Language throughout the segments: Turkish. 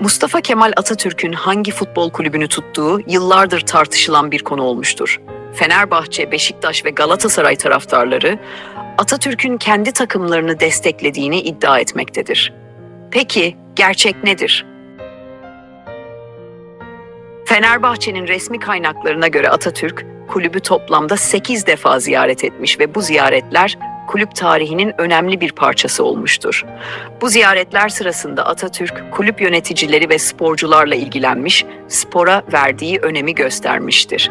Mustafa Kemal Atatürk'ün hangi futbol kulübünü tuttuğu yıllardır tartışılan bir konu olmuştur. Fenerbahçe, Beşiktaş ve Galatasaray taraftarları Atatürk'ün kendi takımlarını desteklediğini iddia etmektedir. Peki gerçek nedir? Fenerbahçe'nin resmi kaynaklarına göre Atatürk kulübü toplamda 8 defa ziyaret etmiş ve bu ziyaretler kulüp tarihinin önemli bir parçası olmuştur. Bu ziyaretler sırasında Atatürk kulüp yöneticileri ve sporcularla ilgilenmiş, spora verdiği önemi göstermiştir.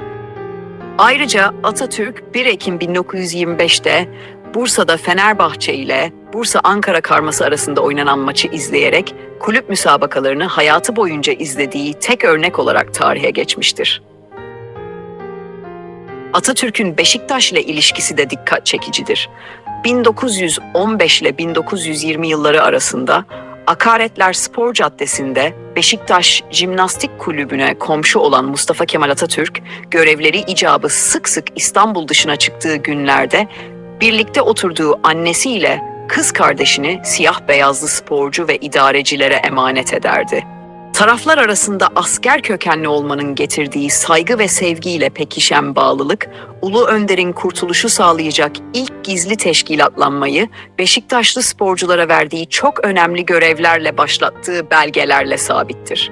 Ayrıca Atatürk 1 Ekim 1925'te Bursa'da Fenerbahçe ile Bursa-Ankara karması arasında oynanan maçı izleyerek kulüp müsabakalarını hayatı boyunca izlediği tek örnek olarak tarihe geçmiştir. Atatürk'ün Beşiktaş ile ilişkisi de dikkat çekicidir. 1915 ile 1920 yılları arasında Akaretler Spor Caddesi'nde Beşiktaş Jimnastik Kulübü'ne komşu olan Mustafa Kemal Atatürk, görevleri icabı sık sık İstanbul dışına çıktığı günlerde birlikte oturduğu annesiyle kız kardeşini siyah beyazlı sporcu ve idarecilere emanet ederdi. Taraflar arasında asker kökenli olmanın getirdiği saygı ve sevgiyle pekişen bağlılık, Ulu Önder'in kurtuluşu sağlayacak ilk gizli teşkilatlanmayı Beşiktaşlı sporculara verdiği çok önemli görevlerle başlattığı belgelerle sabittir.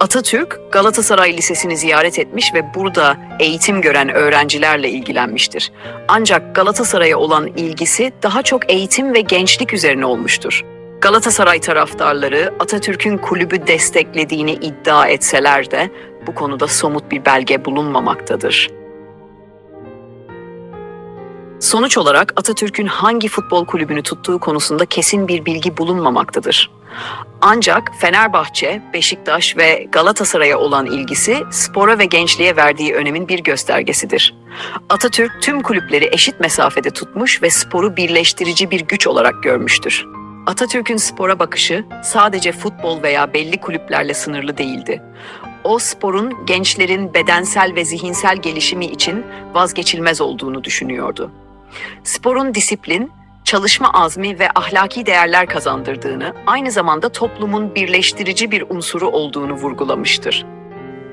Atatürk, Galatasaray Lisesi'ni ziyaret etmiş ve burada eğitim gören öğrencilerle ilgilenmiştir. Ancak Galatasaray'a olan ilgisi daha çok eğitim ve gençlik üzerine olmuştur. Galatasaray taraftarları Atatürk'ün kulübü desteklediğini iddia etseler de bu konuda somut bir belge bulunmamaktadır. Sonuç olarak Atatürk'ün hangi futbol kulübünü tuttuğu konusunda kesin bir bilgi bulunmamaktadır. Ancak Fenerbahçe, Beşiktaş ve Galatasaray'a olan ilgisi spora ve gençliğe verdiği önemin bir göstergesidir. Atatürk tüm kulüpleri eşit mesafede tutmuş ve sporu birleştirici bir güç olarak görmüştür. Atatürk'ün spora bakışı sadece futbol veya belli kulüplerle sınırlı değildi. O sporun gençlerin bedensel ve zihinsel gelişimi için vazgeçilmez olduğunu düşünüyordu. Sporun disiplin, çalışma azmi ve ahlaki değerler kazandırdığını, aynı zamanda toplumun birleştirici bir unsuru olduğunu vurgulamıştır.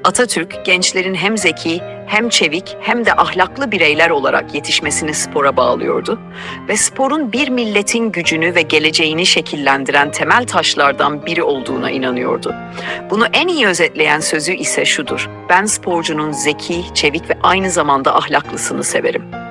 Atatürk, gençlerin hem zeki, hem çevik, hem de ahlaklı bireyler olarak yetişmesini spora bağlıyordu ve sporun bir milletin gücünü ve geleceğini şekillendiren temel taşlardan biri olduğuna inanıyordu. Bunu en iyi özetleyen sözü ise şudur: Ben sporcunun zeki, çevik ve aynı zamanda ahlaklısını severim.